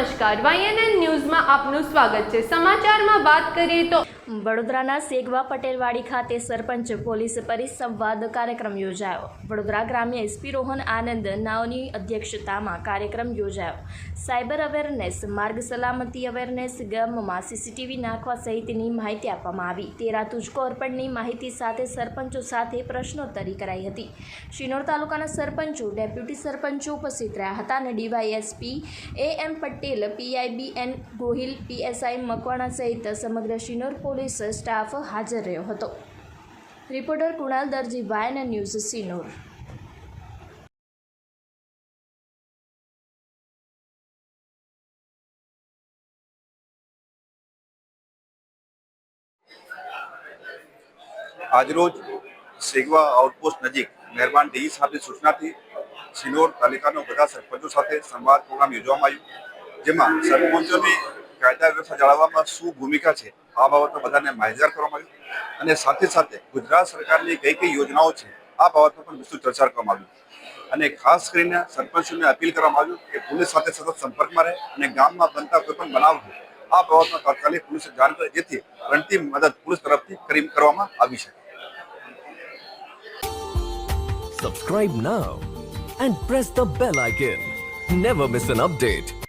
નમસ્કાર. વાયએનએન ન્યૂઝમાં આપનું સ્વાગત છે. સમાચારમાં વાત કરીએ તો વડોદરાના સેગવા પટેલવાડી ખાતે સરપંચ પોલીસ પરિસંવાદ કાર્યક્રમ યોજાયો. વડોદરા ગ્રામ્ય એસપી રોહન આનંદ નાઓની અધ્યક્ષતામાં કાર્યક્રમ યોજાયો. સાયબર અવેરનેસ, માર્ગ સલામતી અવેરનેસ ગામમાં સીસીટીવી નાખવા સહિતની માહિતી આપવામાં આવી. તેરા તુજકો અર્પણની માહિતી સાથે સરપંચો સાથે પ્રશ્નોત્તરી કરાઈ હતી. શિનોર તાલુકાના સરપંચો, ડેપ્યુટી સરપંચો ઉપસ્થિત રહ્યા હતા અને DYSP A M Patel PI B N, Gohil PSI Makwana સહિત સમગ્ર શિનોર પોલીસ સ્ટાફ હાજર રહ્યો હતો. રિપોર્ટર કુણાલ દરજી, વાયન ન્યૂઝ સિનોર આજરોજ સેગવા આઉટપોસ્ટ નજીક મહેરબાન ડી સાહેબની સૂચનાથી સિનોર તાલુકાના બધા સરપંચો સાથે સંવાદ પ્રોગ્રામ યોજવામાં આવ્યો. જેમાં સરપંચોની કાયદા વ્યવસ્થા જાળવવામાં શું ભૂમિકા છે, આ બાબતમાં બધાને માહિતગાર કરવામાં આવ્યું અને સાથે સાથે ગુજરાત સરકારની કઈ કઈ યોજનાઓ છે, આ બાબતમાં પણ વિસ્તૃત ચર્ચા કરવામાં આવી અને ખાસ કરીને સરપંચોને અપીલ કરવામાં આવ્યું કે પોલીસ સાથે સતત સંપર્કમાં રહે અને ગામમાં બનતા કોઈ પણ બનાવ હોય, આ બાબતમાં તાત્કાલિક પોલીસે જાણ કરે, જેથી અંતિમ મદદ પોલીસ તરફથી કરી કરવામાં આવી શકે Subscribe now and press the bell icon. Never miss an update.